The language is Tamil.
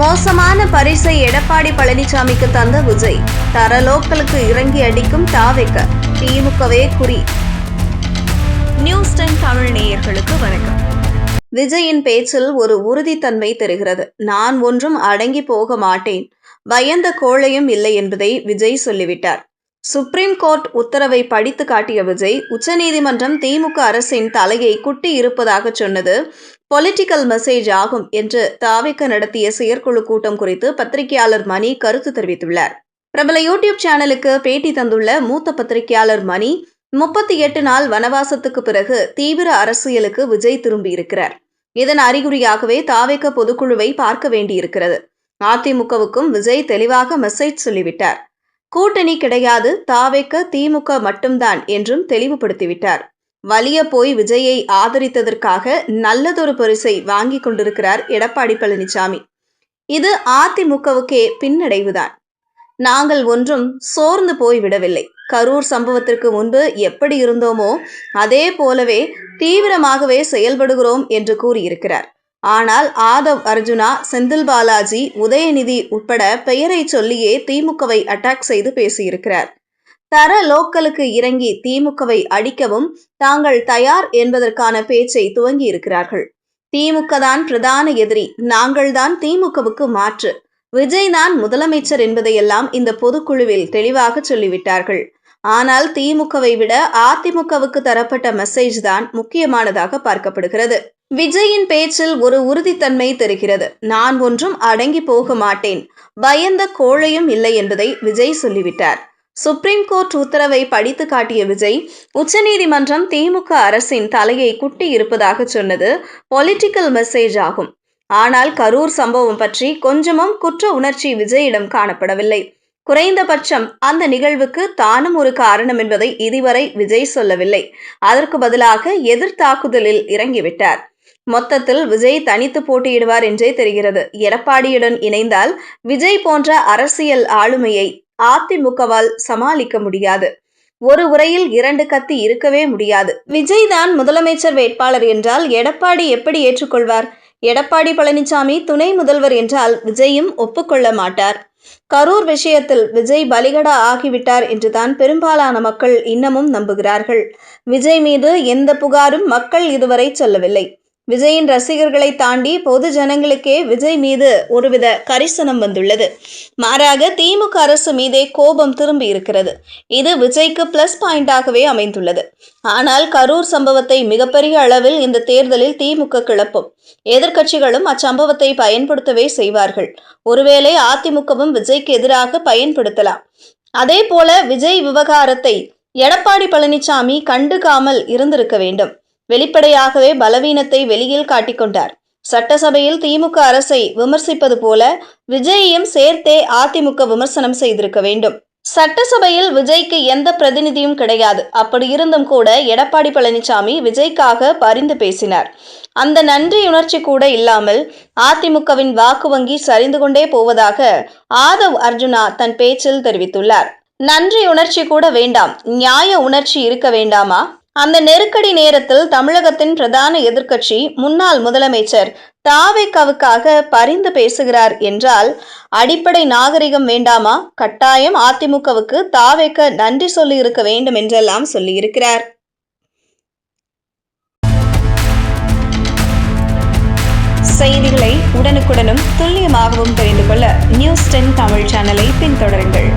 மோசமான பரிசை எடப்பாடி பழனிசாமிக்கு தந்த விஜய். தரலோக்களுக்கு இறங்கி அடிக்கும் தாவைக்க திமுகவே குறி. நியூஸ் டென் தமிழ் நேயர்களுக்கு வணக்கம். விஜயின் பேச்சில் ஒரு உறுதித்தன்மை தெரிகிறது. நான் ஒன்றும் அடங்கி போக மாட்டேன். பயந்த கோழையும் இல்லை என்பதை விஜய் சொல்லிவிட்டார். சுப்ரீம் கோர்ட் உத்தரவை படித்து காட்டிய விஜய் உச்சநீதிமன்றம் திமுக அரசின் தலையை குட்டி இருப்பதாக சொன்னது பொலிட்டிக்கல் மெசேஜ் ஆகும் என்று தாவிக்க நடத்திய செயற்குழு கூட்டம் குறித்து பத்திரிகையாளர் மணி கருத்து தெரிவித்துள்ளார். பிரபல யூடியூப் சேனலுக்கு பேட்டி தந்துள்ள மூத்த பத்திரிகையாளர் மணி முப்பத்தி எட்டு நாள் வனவாசத்துக்கு பிறகு தீவிர அரசியலுக்கு விஜய் திரும்பியிருக்கிறார். இதன் அறிகுறியாகவே தாவேக்க பொதுக்குழுவை பார்க்க வேண்டியிருக்கிறது. அதிமுகவுக்கும் விஜய் தெளிவாக மெசேஜ் சொல்லிவிட்டார். கூட்டணி கிடையாது தாவேக்க திமுக மட்டும்தான் என்றும் தெளிவுபடுத்திவிட்டார். வலிய போய் விஜயை ஆதரித்ததற்காக நல்லதொரு பரிசை வாங்கி கொண்டிருக்கிறார் எடப்பாடி பழனிசாமி இது அதிமுகவுக்கே பின்னடைவுதான். நாங்கள் ஒன்றும் சோர்ந்து போய்விடவில்லை கரூர் சம்பவத்திற்கு முன்பு எப்படி இருந்தோமோ அதே போலவே தீவிரமாகவே செயல்படுகிறோம் என்று கூறியிருக்கிறார். ஆனால் ஆதவ் அர்ஜுனா செந்தில் பாலாஜி உதயநிதி உட்பட பெயரை சொல்லியே திமுகவை அட்டாக் செய்து பேசியிருக்கிறார். தர லோக்கலுக்கு இறங்கி திமுகவை அடிக்கவும் தாங்கள் தயார் என்பதற்கான பேச்சை துவங்கி இருக்கிறார்கள் திமுக தான் பிரதான எதிரி நாங்கள்தான் திமுகவுக்கு மாற்று. விஜய் தான் முதலமைச்சர் என்பதையெல்லாம் இந்த பொதுக்குழுவில் தெளிவாக சொல்லிவிட்டார்கள். ஆனால் திமுகவை விட அதிமுகவுக்கு தரப்பட்ட மெசேஜ் தான் முக்கியமானதாக பார்க்கப்படுகிறது. விஜயின் பேச்சில் ஒரு உறுதித்தன்மை தெரிகிறது. நான் ஒன்றும் அடங்கி போக மாட்டேன். பயந்த கோழையும் இல்லை என்பதை விஜய் சொல்லிவிட்டார். சுப்ரீம் கோர்ட் உத்தரவை படித்து காட்டிய விஜய் உச்சநீதிமன்றம் திமுக அரசின் தலையை குட்டி இருப்பதாக சொன்னது பொலிட்டிக்கல் மெசேஜ் ஆகும். ஆனால் கரூர் சம்பவம் பற்றி கொஞ்சமும் குற்ற உணர்ச்சி விஜயிடம் காணப்படவில்லை. குறைந்தபட்சம் அந்த நிகழ்வுக்கு தானும் ஒரு காரணம் என்பதை இதுவரை விஜய் சொல்லவில்லை. அதற்கு பதிலாக எதிர்த்தாக்குதலில் இறங்கிவிட்டார். மொத்தத்தில் விஜய் தனித்து போட்டியிடுவார் என்றே தெரிகிறது. எடப்பாடியுடன் இணைந்தால் விஜய் போன்ற அரசியல் ஆளுமையை அதிமுகவால் சமாளிக்க முடியாது. ஒரு உரையில் இரண்டு கத்தி இருக்கவே முடியாது. விஜய் தான் முதலமைச்சர் வேட்பாளர் என்றால் எடப்பாடி எப்படி ஏற்றுக்கொள்வார்? எடப்பாடி பழனிசாமி துணை முதல்வர் என்றால் விஜயும் ஒப்புக்கொள்ள மாட்டார். கரூர் விஷயத்தில் விஜய் பலிகடா ஆகிவிட்டார் என்றுதான் பெரும்பாலான மக்கள் இன்னமும் நம்புகிறார்கள். விஜய் மீது எந்த புகாரும் மக்கள் இதுவரை சொல்லவில்லை. விஜயின் ரசிகர்களை தாண்டி பொது ஜனங்களுக்கே விஜய் மீது ஒருவித கரிசனம் வந்துள்ளது. மாறாக திமுக அரசு மீதே கோபம் திரும்பி இருக்கிறது. இது விஜய்க்கு பிளஸ் பாயிண்டாகவே அமைந்துள்ளது. ஆனால் கரூர் சம்பவத்தை மிகப்பெரிய அளவில் இந்த தேர்தலில் திமுக கிளப்பும். எதிர்க்கட்சிகளும் அச்சம்பவத்தை பயன்படுத்தவே செய்வார்கள். ஒருவேளை அதிமுகவும் விஜய்க்கு எதிராக பயன்படுத்தலாம். அதே போல விஜய் விவகாரத்தை எடப்பாடி பழனிசாமி கண்டுக்காமல் இருந்திருக்க வேண்டும். வெளிப்படையாகவே பலவீனத்தை வெளியில் காட்டிக்கொண்டார். சட்டசபையில் திமுக அரசை விமர்சிப்பது போல விஜயையும் சேர்த்தே அதிமுக விமர்சனம் செய்திருக்க வேண்டும். சட்டசபையில் விஜய்க்கு எந்த பிரதிநிதியும் கிடையாது. அப்படி இருந்தும் கூட எடப்பாடி பழனிசாமி விஜய்க்காக பரிந்து பேசினார். அந்த நன்றி உணர்ச்சி கூட இல்லாமல் அதிமுகவின் வாக்கு வங்கி சரிந்து கொண்டே போவதாக ஆதவ் அர்ஜுனா தன் பேச்சில் தெரிவித்துள்ளார். நன்றி உணர்ச்சி கூட வேண்டாம். நியாய உணர்ச்சி இருக்க வேண்டாமா? அந்த நெருக்கடி நேரத்தில் தமிழகத்தின் பிரதான எதிர்க்கட்சி முன்னாள் முதலமைச்சர் தாவேக்காவுக்காக பரிந்து பேசுகிறார் என்றால் அடிப்படை நாகரிகம் வேண்டாமா? கட்டாயம் அதிமுகவுக்கு தாவேக்க நன்றி சொல்லி இருக்க வேண்டும் என்றெல்லாம் சொல்லியிருக்கிறார். செய்திகளை உடனுக்குடனும் துல்லியமாகவும் தெரிந்து கொள்ள நியூஸ் டென் தமிழ் சேனலை பின்தொடருங்கள்.